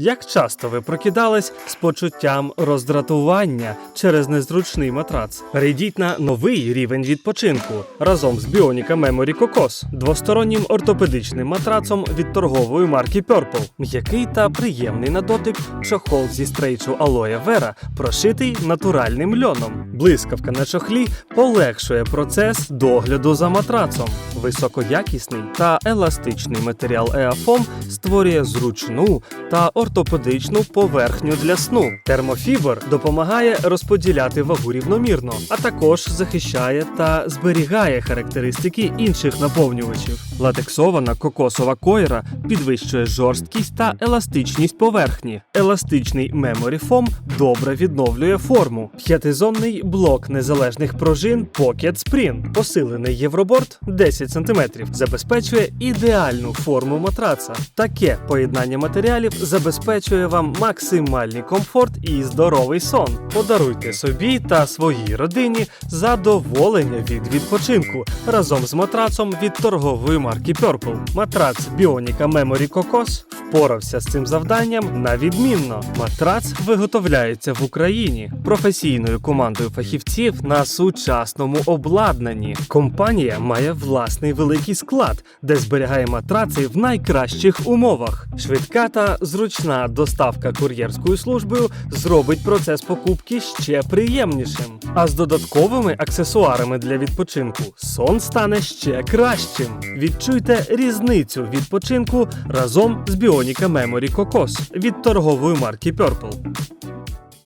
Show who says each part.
Speaker 1: Як часто ви прокидались з почуттям роздратування через незручний матрац? Перейдіть на новий рівень відпочинку разом з Bionica Memory Cocos, двостороннім ортопедичним матрацом від торгової марки Purple. М'який та приємний на дотик чохол зі стрейчу Aloe Vera, прошитий натуральним льоном. Блискавка на чохлі полегшує процес догляду за матрацом. Високоякісний та еластичний матеріал Еафом створює зручну та ортопедичну поверхню для сну. Термофібр допомагає розподіляти вагу рівномірно, а також захищає та зберігає характеристики інших наповнювачів. Латексована кокосова койра підвищує жорсткість та еластичність поверхні. Еластичний Foam добре відновлює форму. П'ятизонний блок незалежних пружин Pocket Spring, посилений євроборд 10 см, забезпечує ідеальну форму матраца. Таке поєднання матеріалів забезпечує вам максимальний комфорт і здоровий сон. Подаруйте собі та своїй родині задоволення від відпочинку разом з матрацом від торгової марки Purple. Матрац Біоніка Memory Cocos впорався з цим завданням на відмінно. Матрац виготовляється в Україні професійною командою фахівців на сучасному обладнанні. Компанія має власний великий склад, де зберігає матраци в найкращих умовах. Швидка та зручна доставка кур'єрською службою зробить процес покупки ще приємнішим. А з додатковими аксесуарами для відпочинку сон стане ще кращим. Відчуйте різницю відпочинку разом з Bionica Memory Cocos від торгової марки Purple.